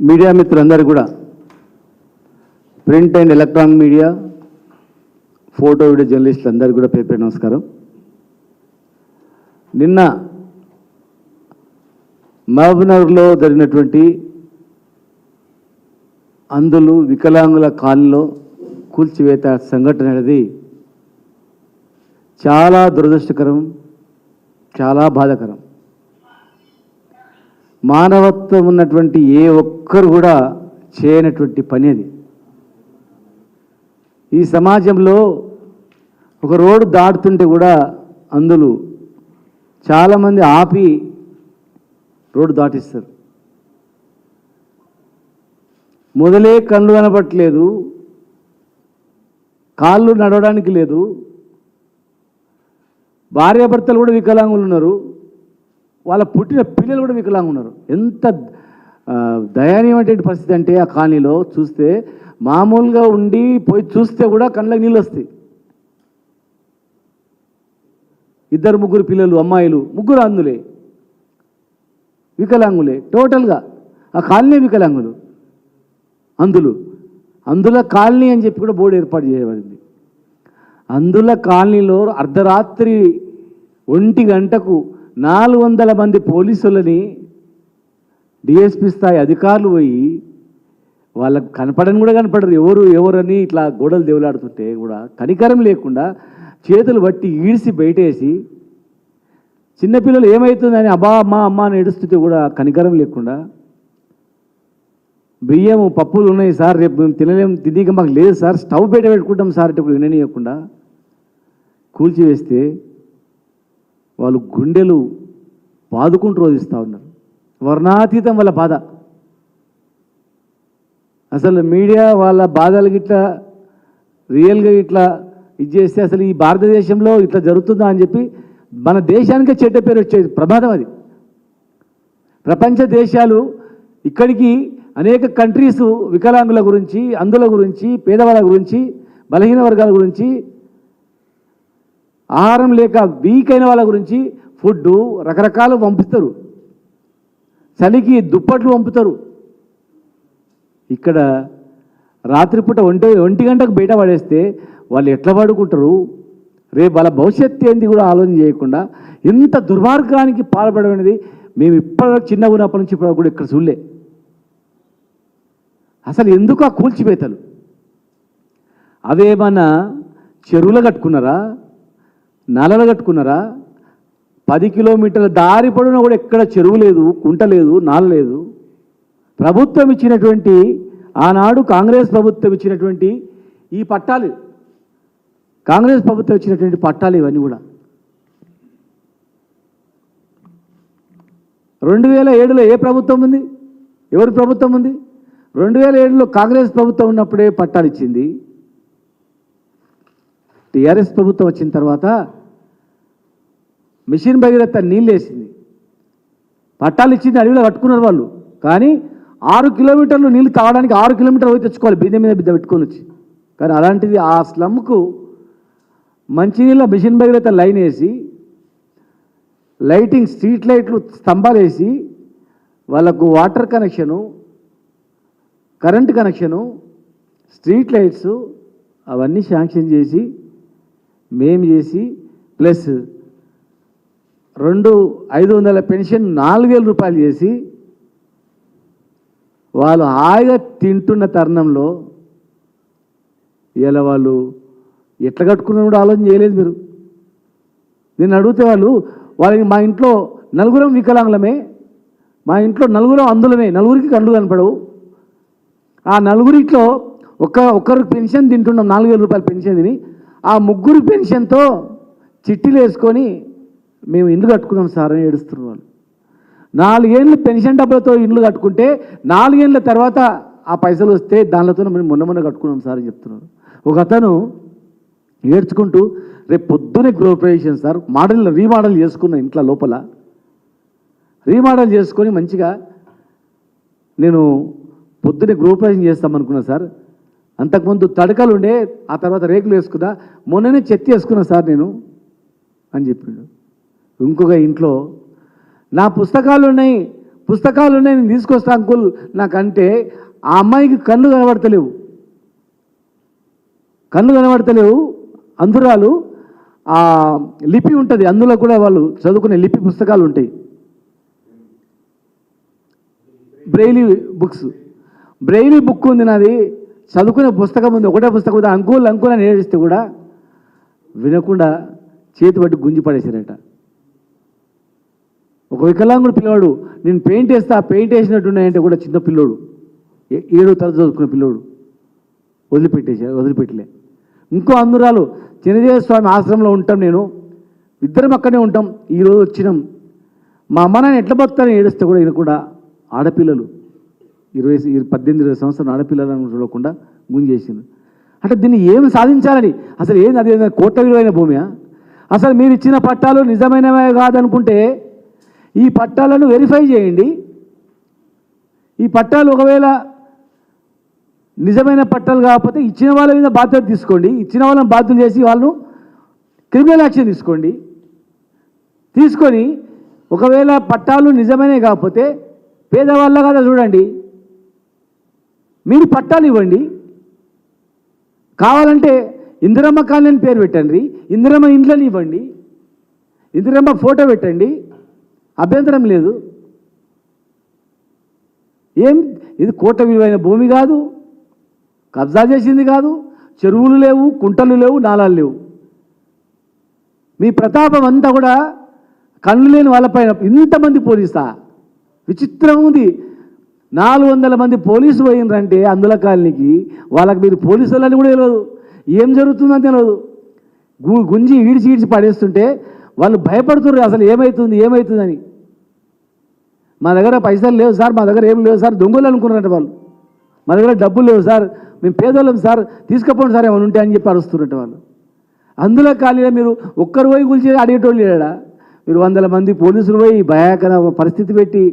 Media మిత్రులందరూ కూడా print and electronic media photo video జర్నలిస్టులు అందరూ కూడా పేపర్ నమస్కారం. నిన్న మహబూబ్నగర్లో జరిగినటువంటి అందులు వికలాంగుల కాలంలో కూల్చివేత సంఘటన అనేది చాలా దురదృష్టకరం చాలా బాధాకరం. మానవత్వం ఉన్నటువంటి ఏ ఒక్కరు కూడా చేయనటువంటి పని అది. ఈ సమాజంలో ఒక రోడ్డు దాటుతుంటే కూడా అందులో చాలామంది ఆపి రోడ్డు దాటిస్తారు. మొదలే కళ్ళు కనపట్లేదు కాళ్ళు నడవడానికి లేదు భార్యాభర్తలు కూడా వికలాంగులు ఉన్నారు. వాళ్ళ పుట్టిన పిల్లలు కూడా వికలాంగులు ఉన్నారు. ఎంత ఆ, పరిస్థితి అంటే ఆ కాలనీలో చూస్తే మామూలుగా ఉండి పోయి చూస్తే కూడా కళ్ళకి నీళ్ళు వస్తాయి. ఇద్దరు ముగ్గురు పిల్లలు అమ్మాయిలు ముగ్గురు అందులే వికలాంగులే టోటల్గా ఆ కాలనీ వికలాంగులు అందులు. అందుల కాలనీ అని చెప్పి కూడా బోర్డు ఏర్పాటు చేయబడింది. అందుల కాలనీలో అర్ధరాత్రి ఒంటి గంటకు నాలుగు వందల మంది పోలీసులని డిఎస్పి స్థాయి అధికారులు పోయి వాళ్ళకు కనపడని కూడా కనపడరు. ఎవరు ఎవరని ఇట్లా గోడలు దేవులాడుతుంటే కూడా కనికరం లేకుండా చేతులు బట్టి ఈడ్చి బయటేసి చిన్నపిల్లలు ఏమవుతుందని అబ్బా అమ్మ అమ్మ అని ఏడుస్తుంటే కూడా కనికరం లేకుండా బియ్యం పప్పులు ఉన్నాయి సార్ రేపు మేము తినలేం తినక మాకు లేదు సార్ స్టవ్ బయట పెట్టుకుంటాం సార్ అంటే ఇప్పుడు విననీయకుండా కూల్చివేస్తే వాళ్ళు గుండెలు బాదుకుంటూ రోధిస్తూ ఉన్నారు. వర్ణాతీతం వాళ్ళ బాధ. అసలు మీడియా వాళ్ళ బాధలు గిట్లా రియల్గా ఇట్లా ఇది చేస్తే అసలు ఈ భారతదేశంలో ఇట్లా జరుగుతుందా అని చెప్పి మన దేశానికే చెడ్డ పేరు వచ్చేది ప్రమాదం అది. ప్రపంచ దేశాలు ఇక్కడికి అనేక కంట్రీస్ వికలాంగుల గురించి అందుల గురించి పేదవాళ్ళ గురించి బలహీన వర్గాల గురించి ఆహారం లేక వీక్ అయిన వాళ్ళ గురించి ఫుడ్ రకరకాలు పంపిస్తారు. చలికి దుప్పట్లు పంపుతారు. ఇక్కడ రాత్రిపూట ఒంటి ఒంటి గంటకు బయట పడేస్తే వాళ్ళు ఎట్లా పడుకుంటారు? రేపు వాళ్ళ భవిష్యత్తు ఏంది కూడా ఆలోచన చేయకుండా ఇంత దుర్మార్గానికి పాల్పడమైనది మేము ఇప్పటివరకు చిన్నగా ఉన్నప్పటి నుంచి కూడా ఇక్కడ చూడలే. అసలు ఎందుకు ఆ కూల్చిపేతలు అదేమన్నా చెరువులు కట్టుకున్నారా? నలలు కట్టుకున్నారా? పది కిలోమీటర్ల దారి పొడవునా కూడా ఎక్కడ చెరువు లేదు కుంట లేదు నాల లేదు. ప్రభుత్వం ఇచ్చినటువంటి ఆనాడు కాంగ్రెస్ ప్రభుత్వం ఇచ్చినటువంటి ఈ పట్టాలు కాంగ్రెస్ ప్రభుత్వం ఇచ్చినటువంటి పట్టాలు ఇవన్నీ కూడా. రెండు వేల ఏడులో ఏ ప్రభుత్వం ఉంది? ఎవరి ప్రభుత్వం ఉంది? రెండు వేల ఏడులో కాంగ్రెస్ ప్రభుత్వం ఉన్నప్పుడే పట్టాలు ఇచ్చింది. టీఆర్ఎస్ ప్రభుత్వం వచ్చిన తర్వాత మిషన్ భగీరథ నీళ్ళు వేసింది. పట్టాలు ఇచ్చింది అడవిలో కట్టుకున్నారు వాళ్ళు. కానీ ఆరు కిలోమీటర్లు నీళ్ళు తాగడానికి ఆరు కిలోమీటర్లు పోయి తెచ్చుకోవాలి బిద్దె మీద బిద్ద పెట్టుకొని వచ్చి. కానీ అలాంటిది ఆ స్లమ్కు మంచినీళ్ళ మిషన్ భగీరథ లైన్ వేసి లైటింగ్ స్ట్రీట్ లైట్లు స్తంభాలు వేసి వాళ్ళకు water connection current connection street lights అవన్నీ శాంక్షన్ చేసి మేము చేసి ప్లస్ రెండు ఐదు వందల పెన్షన్ నాలుగు వేల రూపాయలు చేసి వాళ్ళు హాయిగా తింటున్న తరుణంలో ఇలా వాళ్ళు ఎట్లా కట్టుకున్నా కూడా ఆలోచన చేయలేదు మీరు. నేను అడిగితే వాళ్ళు వాళ్ళకి మా ఇంట్లో నలుగురం వికలాంగులమే మా ఇంట్లో నలుగురం అందులమే నలుగురికి కళ్ళు కనపడవు. ఆ నలుగురిట్లో ఒక ఒక్కరు పెన్షన్ తింటున్నాం నాలుగు వేల రూపాయల పెన్షన్ తిని ఆ ముగ్గురు పెన్షన్తో చిట్టీలు వేసుకొని మేము ఇల్లు కట్టుకున్నాం సార్ అని ఏడుస్తున్నారు వాళ్ళు. నాలుగేళ్ళు పెన్షన్ డబ్బులతో ఇల్లు కట్టుకుంటే నాలుగేళ్ళ తర్వాత ఆ పైసలు వస్తే దానితో మేము మొన్న మొన్న కట్టుకున్నాం సార్ అని చెప్తున్నారు. ఒక అతను ఏడ్చుకుంటూ రేపు పొద్దునే గృహప్రవేశం సార్ మోడల్ రీమోడల్ చేసుకున్న ఇంట్లో లోపల. రీమోడల్ చేసుకొని మంచిగా నేను పొద్దునే గృహప్రవేశం చేస్తామనుకున్నా సార్ అంతకుముందు తడకలు ఉండే ఆ తర్వాత రేకులు వేసుకున్నా మొన్ననే చెత్త వేసుకున్నా సార్ నేను అని చెప్పిండు ఇంకొక ఇంట్లో నా పుస్తకాలు ఉన్నాయి పుస్తకాలు ఉన్నాయి నేను తీసుకొస్తా అంకుల్ నాకంటే ఆ అమ్మాయికి కళ్ళు కనబడతలేవు. కళ్ళు కనబడతలేవు అందురాలు ఆ లిపి ఉంటుంది అందులో కూడా వాళ్ళు చదువుకునే లిపి పుస్తకాలు ఉంటాయి బ్రెయిలీ బుక్స్. బ్రెయిలీ బుక్ ఉంది నాది చదువుకునే పుస్తకం ఉంది ఒకటే పుస్తకం ఉంది అంకుల్ అంకుల్ అని ఏడిస్తే కూడా వినకుండా చేతి పట్టి గుంజి పడేసారట ఒక వికలాంగుడు పిల్లవాడు నేను పెయింట్ వేస్తే ఆ పెయింట్ వేసినట్టున్నాయంటే కూడా చిన్న పిల్లోడు ఏడో తరగతి చదువుకున్న పిల్లోడు వదిలిపెట్టేసా వదిలిపెట్టలే. ఇంకో అందురాలు చిన్నజీవ స్వామి ఆశ్రమంలో ఉంటాం నేను ఇద్దరం అక్కడే ఉంటాం ఈరోజు వచ్చినాం. మా అమ్మ నాన్న ఎట్లా బతుకుతారని ఏడిస్తే కూడా ఈయన కూడా ఆడపిల్లలు ఇరవై ఇరవై- పద్దెనిమిది ఇరవై సంవత్సరాలు ఆడపిల్లలను చూడకుండా గుంజేసింది అంటే దీన్ని ఏమి సాధించాలని? అసలు ఏంది అది? ఏదైనా కోట్ల విలువైన భూమియా? అసలు మీరు ఇచ్చిన పట్టాలు నిజమైనవే కాదనుకుంటే ఈ పట్టాలను వెరిఫై చేయండి. ఈ పట్టాలు ఒకవేళ నిజమైన పట్టాలు కాకపోతే ఇచ్చిన వాళ్ళ మీద బాధ్యత తీసుకోండి. ఇచ్చిన వాళ్ళని బాధ్యత చేసి వాళ్ళను క్రిమినల్ యాక్షన్ తీసుకోండి. తీసుకొని ఒకవేళ పట్టాలు నిజమైనవి కాకపోతే పేదవాళ్ళ కదా చూడండి. మీరు పట్టాలు ఇవ్వండి. కావాలంటే ఇందిరమ్మ కాలనీ పేరు పెట్టండి. ఇందిరమ్మ ఇండ్లని ఇవ్వండి. ఇందిరమ్మ ఫోటో పెట్టండి. అభ్యంతరం లేదు. ఏం? ఇది కోట విలువైన భూమి కాదు. కబ్జా చేసింది కాదు. చెరువులు లేవు కుంటలు లేవు నాళాలు లేవు. మీ ప్రతాపం అంతా కూడా కళ్ళు లేని వాళ్ళపైన ఇంతమంది పోలీసా? విచిత్రం ఉంది. నాలుగు వందల మంది పోలీసు పోయినరంటే అందుల కాలనీకి వాళ్ళకి మీరు పోలీసులని కూడా తెలియదు ఏం జరుగుతుందని తెలియదు గు గుంజి ఈడ్చి ఈడ్చి పడేస్తుంటే వాళ్ళు భయపడుతున్నారు అసలు ఏమవుతుంది ఏమవుతుందని మా దగ్గర పైసలు లేవు సార్ మా దగ్గర ఏం లేవు సార్ దొంగలు అనుకున్నారంట వాళ్ళు. మా దగ్గర డబ్బులు లేవు సార్ మేము పేదోళ్ళం సార్ తీసుకపోండి సార్ ఏమైనా ఉంటే అని చెప్పి అరుస్తున్నట్టు వాళ్ళు. అందులో ఖాళీగా మీరు ఒక్కరు పోయి కూల్చి అడిగేటోళ్ళు లేడా? మీరు వందల మంది పోలీసులు పోయి భయాకర పరిస్థితి పెట్టి